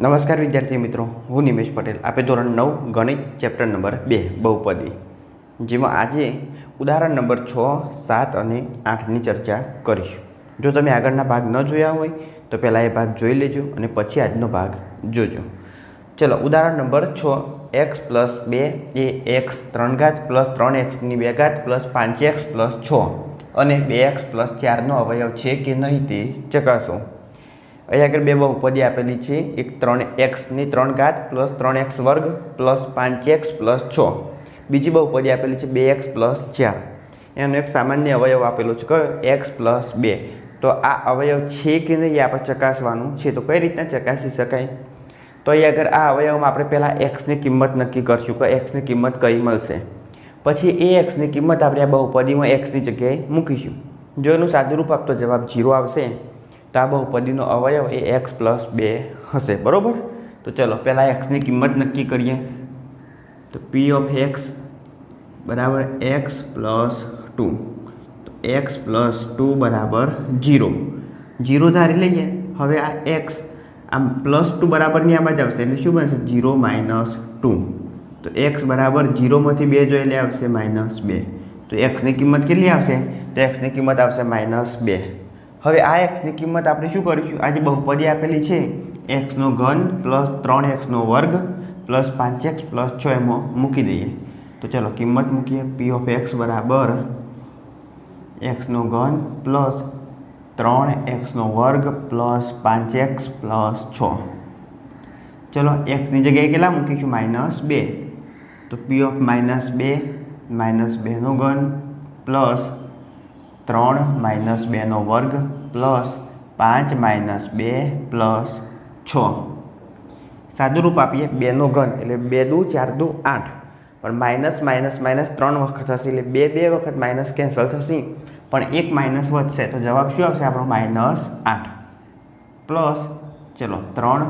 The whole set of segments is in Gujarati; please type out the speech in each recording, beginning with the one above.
નમસ્કાર વિદ્યાર્થી મિત્રો, હું નિમેશ પટેલ. આપે ધોરણ નવ, ગણિત, ચેપ્ટર નંબર બે, બહુપદી. જેમાં આજે ઉદાહરણ નંબર છ, સાત અને આઠની ચર્ચા કરીશું. જો તમે આગળના ભાગ ન જોયા હોય, તો પહેલાં એ ભાગ જોઈ લેજો અને પછી આજનો ભાગ જોજો. ચલો, ઉદાહરણ નંબર છ એક્સ પ્લસ બે એ એક્સ ત્રણ ઘાત પ્લસ ત્રણ એક્સની બે ઘાત પ્લસ પાંચ એક્સ પ્લસ છ. અને બે એક્સ પ્લસ ચારનો અવયવ છે કે નહીં તે ચકાસો. અહીં આગળ બે બહુપદી આપેલી છે. એક ત્રણ એક્સની ત્રણ ઘાત પ્લસ ત્રણ એક્સ વર્ગ પ્લસ પાંચ એક્સ પ્લસ છ. બીજી બહુપદી આપેલી છે બે એક્સ પ્લસ ચાર. એનો એક સામાન્ય અવયવ આપેલો છે. કયો? એક્સ પ્લસ બે. તો આ અવયવ છે કે નહીં એ આપણે ચકાસવાનું છે. તો કઈ રીતના ચકાસી શકાય? તો અહીં આગળ આ અવયવમાં આપણે પહેલાં એક્સની કિંમત નક્કી કરશું. કે એક્સની કિંમત કઈ મળશે? પછી એ એક્સની કિંમત આપણે આ બહુપદીમાં એક્સની જગ્યાએ મૂકીશું. જો એનું સાદુરૂપ આપતો જવાબ જીરો આવશે. તો આ અવયવ એ એક્સ પ્લસ બે હશે, બરાબર? તો ચલો, પહેલાં એક્સની કિંમત નક્કી કરીએ. તો પી ઓફ એક્સ બરાબર એક્સ પ્લસ ટુ તો એક્સ પ્લસ ટુ બરાબર જીરો જીરો ધારી લઈએ. હવે આ એક્સ આમ પ્લસ ટુ બરાબરની આમાં જ આવશે. એટલે શું બનશે? જીરો માઇનસ ટુ તો એક્સ બરાબર જીરોમાંથી બે જો એટલે આવશે માઇનસ બે. તો એક્સની કિંમત કેટલી આવશે? તો એક્સની કિંમત આવશે માઇનસ બે. હવે આ એક્સની કિંમત આપણે શું કરીશું? આ જે બહુપદી આપેલી છે એક્સનો ઘન પ્લસ ત્રણ એક્સનો વર્ગ પ્લસ પાંચ એક્સ પ્લસ છ એમાં મૂકી દઈએ. તો ચલો, કિંમત મૂકીએ. પી ઓફ એક્સ બરાબર એક્સનો ઘન પ્લસ ત્રણ એક્સનો વર્ગ પ્લસ પાંચ એક્સ પ્લસ છ. ચલો એક્સની જગ્યાએ કેટલા મૂકીશું? માઇનસ બે. તો પી ઓફ માઇનસ બે માઇનસ બેનો ઘન પ્લસ ત્રણ માઇનસ બેનો વર્ગ પ્લસ પાંચ માઇનસ બે પ્લસ છ. સાદુરૂપ આપીએ બેનો ઘન, એટલે બે દુ, ચાર દુ, આઠ. પણ માઇનસ માઇનસ માઇનસ ત્રણ વખત થશે, એટલે બે બે વખત માઇનસ કેન્સલ થશે. પણ એક માઇનસ વધશે, તો જવાબ શું આવશે? આપણો માઇનસ આઠ. પ્લસ, ચલો, ત્રણ.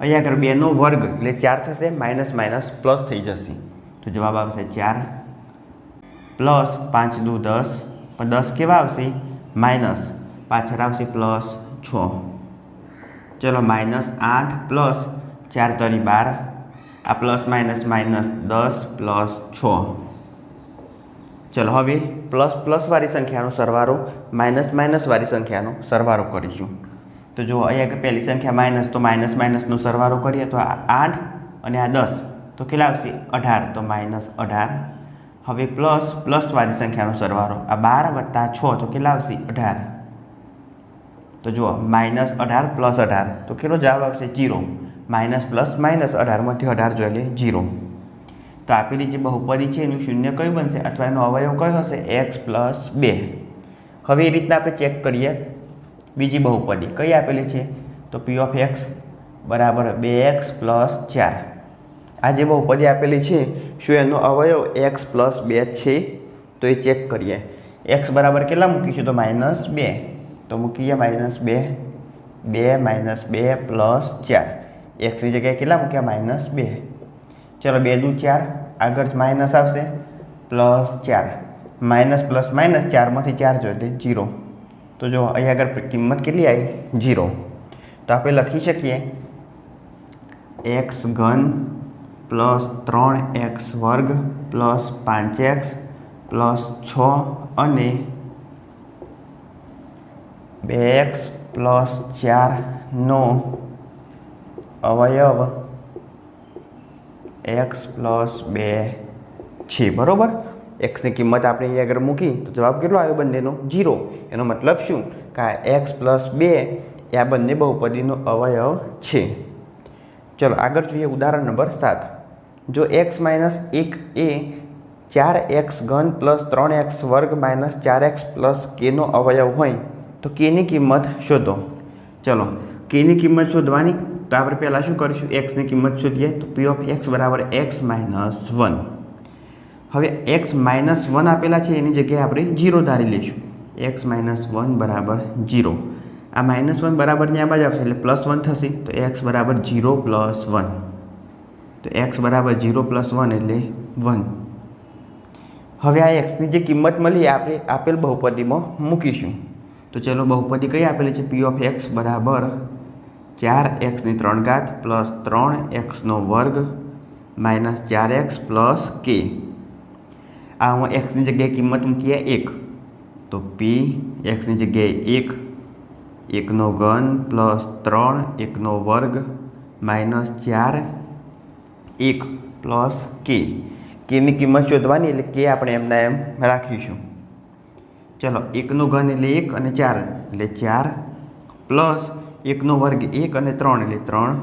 અહીંયા આગળ બેનો વર્ગ, એટલે ચાર થશે, માઇનસ માઇનસ પ્લસ થઈ જશે. તો જવાબ આવશે ચાર. પ્લસ પાંચ દુ, દસ. પણ દસ કેવા આવશે? માઇનસ. પાછળ આવશે પ્લસ છ. ચલો, માઇનસ આઠ પ્લસ ચાર તરી બાર. આ પ્લસ માઇનસ માઇનસ દસ પ્લસ છ. ચલો, હવે પ્લસ પ્લસવાળી સંખ્યાનો સરવારો માઇનસ માઇનસવાળી સંખ્યાનો સરવારો કરીશું. તો જો અહીંયા પહેલી સંખ્યા માઇનસ, તો માઇનસ માઇનસનો સરવારો કરીએ તો આ આઠ અને આ દસ. તો કેટલા આવશે? અઢાર. તો માઇનસ અઢાર હવે પ્લસ પ્લસવાળી સંખ્યાનો સરવાળો. આ બાર વત્તા છ, તો કેટલા આવશે? અઢાર. તો જુઓ માઇનસ અઢાર પ્લસ અઢાર. તો કેટલો જવાબ આવશે? જીરો માઇનસ પ્લસ માઇનસ અઢારમાંથી અઢાર જોઈએ એટલે જીરો તો આપેલી જે બહુપદી છે એનું શૂન્ય કયું બનશે? અથવા એનો અવયવ કયો હશે? એક્સ પ્લસ બે. હવે એ રીતના આપણે ચેક કરીએ. બીજી બહુપદી કઈ આપેલી છે? તો પી ઓફ એક્સ બરાબર બે એક્સ પ્લસ ચાર. આ જે બહુપદી આપેલી છે, શું એનો અવયવ એક્સ પ્લસ બે છે? તો એ ચેક કરીએ. એક્સ બરાબર કેટલા મૂકીશું તો માઇનસ બે. તો મૂકીએ માઇનસ બે. બે માઇનસ બે પ્લસ ચાર. એક્સની જગ્યાએ કેટલા મૂક્યા? માઇનસ બે. ચલો બે દુ ચાર. આગળ માઇનસ આવશે. પ્લસ ચાર. માઇનસ પ્લસ માઇનસ ચારમાંથી ચાર જો એટલે જીરો તો જો અહીં આગળ કિંમત કેટલી આવી? જીરો તો આપણે લખી શકીએ. એક્સ ઘન પ્લસ ત્રણ એક્સ વર્ગ પ્લસ પાંચ એક્સ પ્લસ છ અને બે એક્સ પ્લસ ચારનો અવયવ એક્સ પ્લસ બે છે, બરાબર? એક્સની કિંમત આપણે અહીંયા આગળ મૂકી, તો જવાબ કેટલો આવ્યો બંનેનો? જીરો એનો મતલબ શું? કે આ એક્સ પ્લસ બે એ આ બંને બહુપદીનો અવયવ છે. ચલો આગળ જોઈએ ઉદાહરણ નંબર સાત. જો એક્સ માઇનસ એક એ ચાર એક્સ ઘન પ્લસ ત્રણ એક્સ વર્ગ માઇનસ ચાર એક્સ પ્લસ કેનો અવયવ હોય, તો કેની કિંમત શોધો. ચલો કેની કિંમત શોધવાની, તો આપણે પહેલાં શું કરીશું? એક્સની કિંમત શોધીએ, તો પી ઓફ એક્સ બરાબર એક્સ માઇનસ વન. હવે એક્સ માઇનસ વન આપેલા છે, એની જગ્યાએ આપણે જીરો ધારી લઈશું. એક્સ માઇનસ વન બરાબર જીરો આ માઇનસ વન બરાબરની આમાં જ આવશે, એટલે પ્લસ વન થશે, તો એક્સ બરાબર જીરો પ્લસ વન. તો એક્સ બરાબર જીરો પ્લસ વન એટલે વન હવે આ એક્સની જે કિંમત મળી આપણે આપેલ બહુપદીમાં મૂકીશું. તો ચલો બહુપદી કઈ આપેલી છે? પી ઓફ એક્સ બરાબર ચાર એક્સની ત્રણ ઘાત પ્લસ ત્રણ એક્સનો વર્ગ માઇનસ ચાર એક્સ પ્લસ કે આ હું એક્સની જગ્યાએ કિંમત મૂકીએ એક. તો પી એક્સની જગ્યાએ એક એકનો ઘન પ્લસ ત્રણ એકનો વર્ગ માઇનસ ચાર એક પ્લસ કે. કેની કિંમત શોધવાની એટલે કે આપણે એમના એમ રાખીશું. ચલો, એકનો ઘન એટલે એક અને ચાર. એટલે ચાર પ્લસ એકનો વર્ગ એક અને ત્રણ એટલે ત્રણ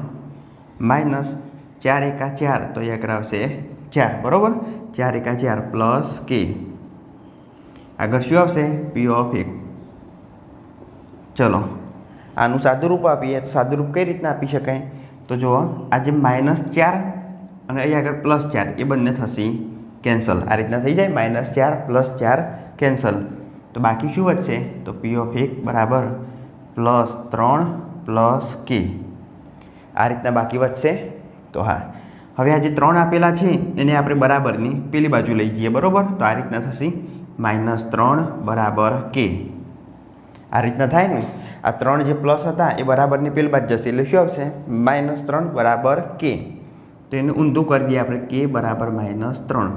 માઇનસ ચાર એકા ચાર. તો એક આવશે ચાર, બરાબર? ચાર એકા ચાર પ્લસ કે. આગળ શું આવશે? પી ઓફ એક ચલો, આનું સાદુરૂપ આપીએ. તો સાદુરૂપ કઈ રીતના આપી શકાય? તો જુઓ, આજે માઇનસ ચાર અને અહીં આગળ પ્લસ ચાર, એ બંને થશે કેન્સલ આ રીતના થઈ જાય માઇનસ ચાર પ્લસ ચાર કેન્સલ તો બાકી શું વધશે? તો પી ઓફ એક બરાબર પ્લસ ત્રણ પ્લસ કે આ રીતના બાકી વધશે? તો હા. હવે આ જે ત્રણ આપેલા છે, એને આપણે બરાબરની પેલી બાજુ લઈ જઈએ, બરાબર? તો આ રીતના થશે માઇનસ ત્રણ બરાબર કે આ રીતના થાય ને? આ ત્રણ જે પ્લસ હતા, એ બરાબરની પેલી બાજુ જશે. એટલે શું આવશે? માઇનસ ત્રણ બરાબર કે તો એને ઊંધું કરી દઈએ આપણે કે બરાબર માઇનસ ત્રણ.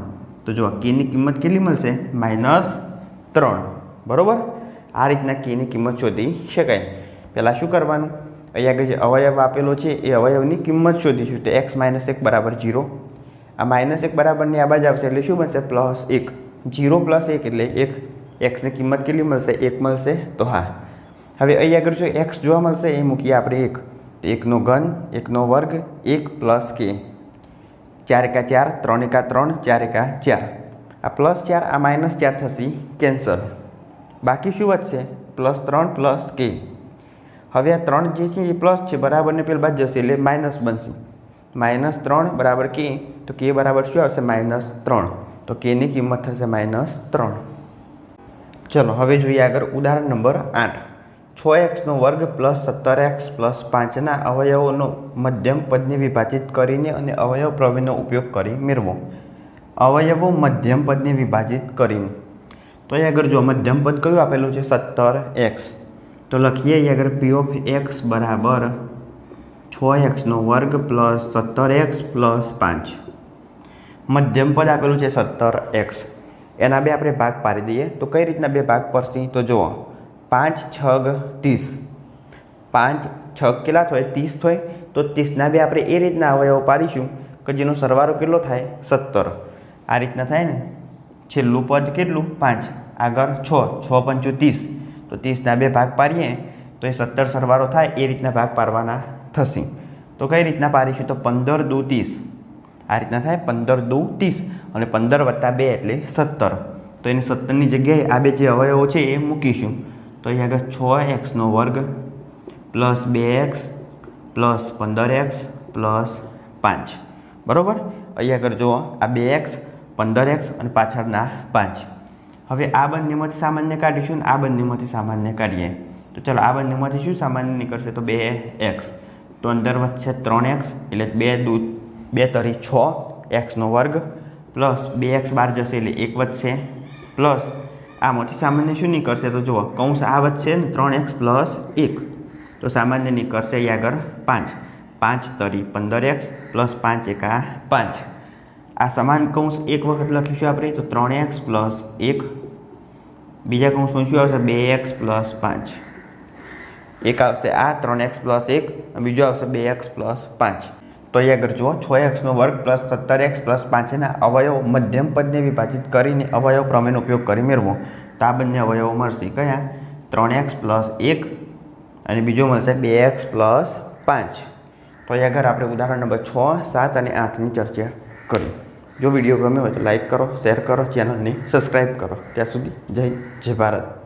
તો જો કેની કિંમત કેટલી મળશે? માઇનસ ત્રણ. બરાબર? આ રીતના કેની કિંમત શોધી શકાય. પહેલાં શું કરવાનું? અહીંયા આગળ જે અવયવ આપેલો છે, એ અવયવની કિંમત શોધીશું. તો એક્સ માઇનસ એક બરાબર જીરો આ માઇનસ એક બરાબરની આ બાજુ આવશે એટલે શું બનશે? પ્લસ એક. જીરો પ્લસ એક એટલે એક. એક્સની કિંમત કેટલી મળશે? એક મળશે. તો હા. હવે અહીં આગળ જો એક્સ જોવા મળશે, એ મૂકીએ આપણે એક. એકનો ઘન, એકનો વર્ગ, એક પ્લસ કે ચાર એકા ચાર ત્રણ એકા ત્રણ ચાર એકા ચાર. આ પ્લસ ચાર, આ માઇનસ ચાર થશે કેન્સલ બાકી શું વધશે? પ્લસ ત્રણ પ્લસ કે હવે આ ત્રણ જે છે એ પ્લસ છે બરાબરને પેલી બાદ જશે, એટલે માઇનસ બનશે. માઇનસ ત્રણ બરાબર કે તો કે બરાબર શું આવશે? માઇનસ ત્રણ. તો કેની કિંમત થશે માઇનસ ત્રણ. ચલો, હવે જોઈએ આગળ ઉદાહરણ નંબર આઠ. છ એક્સનો વર્ગ પ્લસ સત્તર એક્સ પ્લસ પાંચના અવયવોનો મધ્યમ પદને વિભાજિત કરીને અને અવયવ પ્રવીણનો ઉપયોગ કરી મેળવો. અવયવો મધ્યમ પદને વિભાજિત કરીને. તો અહીં આગળ જો મધ્યમ પદ કયું આપેલું છે? સત્તર એક્સ. તો લખીએ અહીં આગળ પી ઓફ એક્સ બરાબર છ એક્સનો વર્ગ પ્લસ સત્તર એક્સ પ્લસ પાંચ. મધ્યમ પદ આપેલું છે સત્તર એક્સ. એના બે આપણે ભાગ પાડી દઈએ. તો કઈ રીતના બે ભાગ પડશે? તો જુઓ. પાંચ છગ ત્રીસ. પાંચ છગ કેટલા થાય? ત્રીસ થાય. તો ત્રીસના બે આપણે એ રીતના અવયવો પાડીશું કે જેનો સરવારો કેટલો થાય? સત્તર. આ રીતના થાય ને? છેલ્લું પદ કેટલું? પાંચ. આગળ છ. છ પંચું ત્રીસ. તો ત્રીસના બે ભાગ પાડીએ તો એ સત્તર સરવારો થાય, એ રીતના ભાગ પાડવાના થશે. તો કઈ રીતના પાડીશું? તો પંદર દુ ત્રીસ. આ રીતના થાય પંદર દુ ત્રીસ. અને પંદર વત્તા બે એટલે સત્તર. તો એની સત્તરની જગ્યાએ આ બે જે અવયવો છે એ મૂકીશું. તો અહીં આગળ છ એક્સનો વર્ગ પ્લસ બે એક્સ પ્લસ પંદર એક્સ પ્લસ પાંચ. બરાબર? અહીં આગળ જુઓ, આ બે એક્સ, પંદર એક્સ અને પાછળના પાંચ. હવે આ બંનેમાંથી સામાન્ય કાઢીશું ને આ બંનેમાંથી સામાન્ય કાઢીએ. તો ચાલો, આ બંનેમાંથી શું સામાન્ય નીકળશે? તો બે એક્સ. તો અંદર વધશે ત્રણ એક્સ, એટલે બે દૂ, બે તરી છ એક્સનો વર્ગ. પ્લસ બે એક્સ બાર જશે એટલે એક વધશે. પ્લસ આમાંથી સામાન્ય શું નીકળશે તો જુઓ, કૌંસ આ વધશે ને ત્રણ એક્સ પ્લસ એક. તો સામાન્ય નીકળશે અહીં આગળ પાંચ. પાંચ તરી પંદર એક્સ પ્લસ પાંચ એકા પાંચ. આ સમાન કૌંસ એક વખત લખીશું આપણે, તો ત્રણ એક્સ પ્લસ એક. બીજા કૌંસમાં શું આવશે? બે એક્સ પ્લસ પાંચ. એક આવશે આ, ત્રણ એક્સ પ્લસ એક બીજો આવશે બે એક્સ પ્લસ પાંચ. તો અહીંયા જુઓ, છ એક્સનો વર્ગ પ્લસ સત્તર એક્સ પ્લસ પાંચના અવયવ મધ્યમ પદને વિભાજિત કરીને અવયવ પ્રમેયનો ઉપયોગ કરી મેળવો. તો આ બંને અવયવો મળશે. કયા? ત્રણ એક્સ પ્લસ એક અને બીજો મળશે બે એક્સ પ્લસ પાંચ. તો અહીંયા આગળ આપણે ઉદાહરણ નંબર છ, સાત અને આઠની ચર્ચા કરી. જો વીડિયો ગમ્યો હોય તો લાઈક કરો, શેર કરો, ચેનલને સબસ્ક્રાઈબ કરો. ત્યાં સુધી જય જય ભારત.